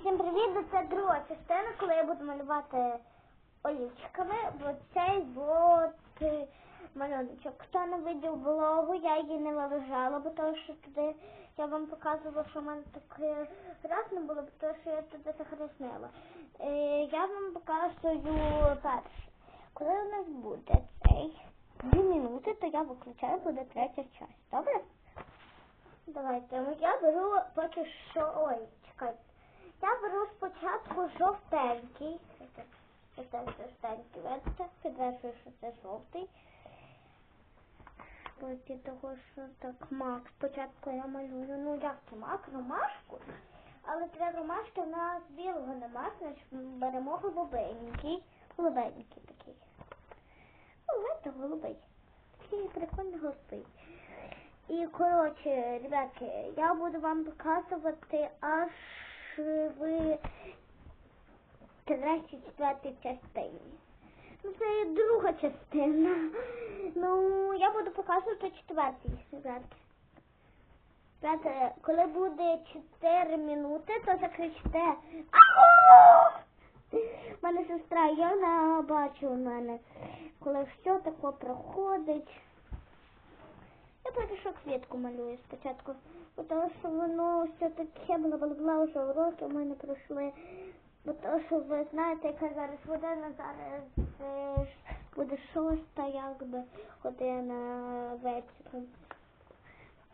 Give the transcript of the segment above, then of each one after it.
Всім привіт! Це друга частина, коли я буду малювати олівчиками. Бо цей от е, малюночок. Хто не видів блогу, я її не виважала, бо тому що туди я вам показувала, що в мене таке разне було, бо тому що я туди захреснила. Е, я вам показую перше. Коли у нас буде цей дві минути, то я виключаю, буде третя часть. Добре? Давайте. Я беру поки що. Ой, чекайте. Я беру спочатку жовтенький. Це жовтенький, бачите? Підтверджую, що це жовтий. Проти того, що так мак. Спочатку я малюю, ну як це мак, ромашку. Але для ромашки в нас білого нема, значить беремо голубенький. Голубенький такий. Знаєте, голубий. Такий прикольний голубий. І коротше, ребятки, я буду вам показувати аж в третій, четвертій частині. Ну, це друга частина. Ну, я буду показувати четвертій, ребятки. Ребята, коли буде 4 минути, то закричте Ау! Мене сестра Яна бачила мене, коли все таке проходить. Що квітку малюю спочатку, бо тому що воно все таке бла бла бла вже уроки у мене пройшли. Бо тому що ви знаєте, яка зараз година, зараз буде шоста, якби година вечора.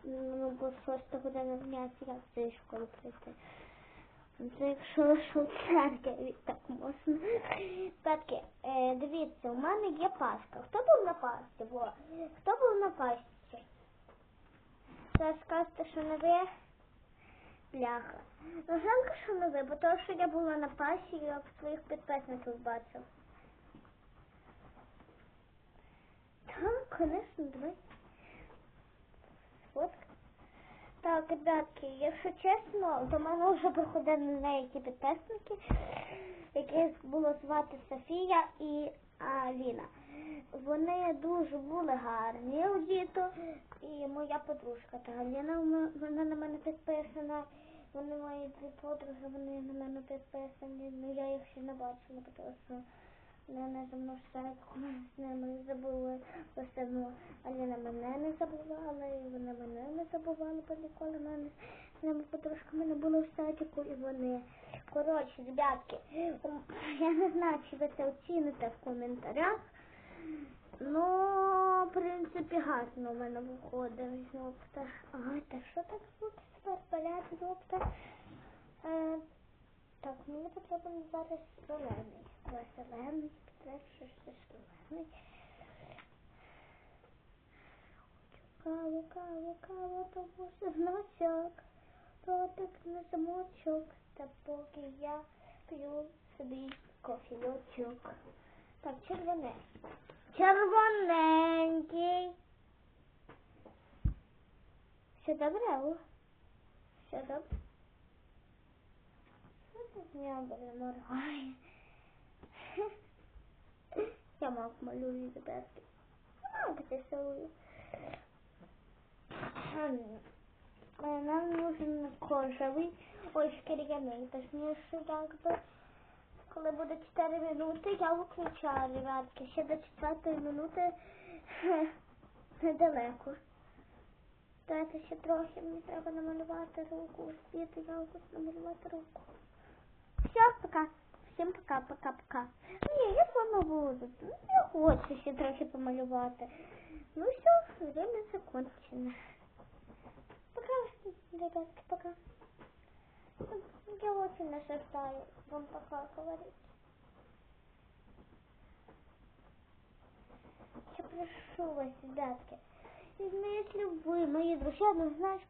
Ну, бо шоста година дня, як з цієї школи прийти. Ну, Це якщо що церкві так можна. Татки, е, дивіться, у мене є паска. Хто був на пасті? Во. Хто був на пасті? Зараз скажете, що не ви? Бляха. Ну, жалко, що не ви, бо того, що я була на пасі, я в своїх підписників бачив. Так, звісно, давай. Фотка. Так, ребятки, якщо чесно, до мене вже приходили деякі підписники, яких було звати Софія і Аліна. Вони дуже були гарні у діто, і моя подружка та Аліна, м- вона на мене підписана. Вони мої дві подруги, вони на мене підписані, ну я їх ще не бачила, тому що вони за мною все з ними забули. Одно Аліна мене не забувала, і вони мене не забували, бо ніколи мене з ними подружками не було в садіку, і вони. Коротше, ребятки, я не знаю, чи ви це оціните в коментарях. Ну, в принципі, гарно в мене виходить жовта. Ага, та що так звук тепер паляти жовта? Е, так, мені потрібен зараз зелений. Зелений, підтверджую, що зелений. Каву, каву, каву, тому що значок. Ротик на замочок, та поки я п'ю собі кофійочок. Так, червоне. Червоненький. Все добре, О? Все добре? Що ти з нього моргає? Я мав малюю ребятки. Мав рисую. Нам нужен кожевий, ой, шкіряний, точніше, якби. Коли буде 4 минути, я виключаю, ребятки. Ще до 4 минути недалеко. Дайте ще трохи, мені треба намалювати руку. Успіти я хочу намалювати руку. Все, пока. Всім пока, пока, пока. Ні, я з. Ну, Я хочу ще трохи помалювати. Ну все, время закончено. Пока, ребятки, пока. Я очень нашептаю, вам пока говорить. Я прошу вас, ребятки, если мои друзья, ну знаешь,